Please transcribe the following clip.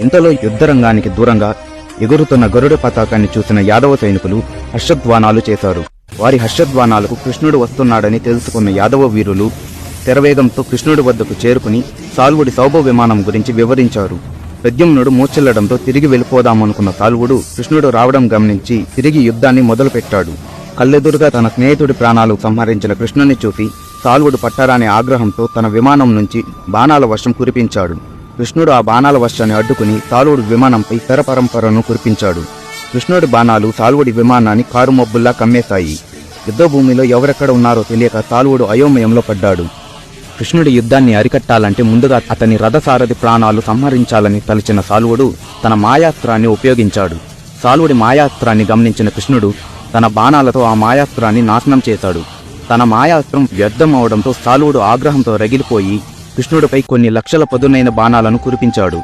ఇంతలో యుద్ధరంగానికి దూరంగా ఎగురుతున్న గరుడ పతాకాన్ని చూసిన యాదవ సైనికులు హర్షధ్వానాలు చేశారు. వారి హర్షధ్వానాలకు కృష్ణుడు వస్తున్నాడని తెలుసుకున్న యాదవ వీరులు తెరవేగంతో కృష్ణుడి వద్దకు చేరుకుని సాల్వుడి సౌభ విమానం గురించి వివరించారు. ప్రద్యుమ్నుడు మూర్చెల్లడంతో తిరిగి వెళ్ళిపోదామనుకున్న సాల్వుడు కృష్ణుడు రావడం గమనించి తిరిగి యుద్ధాన్ని మొదలుపెట్టాడు. కళ్ళెదురుగా తన స్నేహితుడి ప్రాణాలు సంహరించిన కృష్ణుని చూసి సాల్వుడు పట్టారాని ఆగ్రహంతో తన విమానం నుంచి బాణాల వర్షం కురిపించాడు. కృష్ణుడు ఆ బాణాల వర్షాన్ని అడ్డుకుని సాల్వుడి విమానంపై శర పరంపరను కురిపించాడు. కృష్ణుడి బాణాలు సాల్వుడి విమానాన్ని కారుమబ్బుల్లా కమ్మేశాయి. యుద్ధభూమిలో ఎవరెక్కడ ఉన్నారో తెలియక సాల్వుడు అయోమయంలో పడ్డాడు. కృష్ణుడి యుద్ధాన్ని అరికట్టాలంటే ముందుగా అతని రథసారథి ప్రాణాలు సంహరించాలని తలచిన సాలువుడు తన మాయాస్త్రాన్ని ఉపయోగించాడు. సాలువుడి మాయాస్త్రాన్ని గమనించిన కృష్ణుడు తన బాణాలతో ఆ మాయాస్త్రాన్ని నాశనం చేశాడు. తన మాయాస్త్రం వ్యర్థం అవడంతో సాలువుడు ఆగ్రహంతో రగిలిపోయి కృష్ణుడిపై కొన్ని లక్షల పదునైన బాణాలను కురిపించాడు.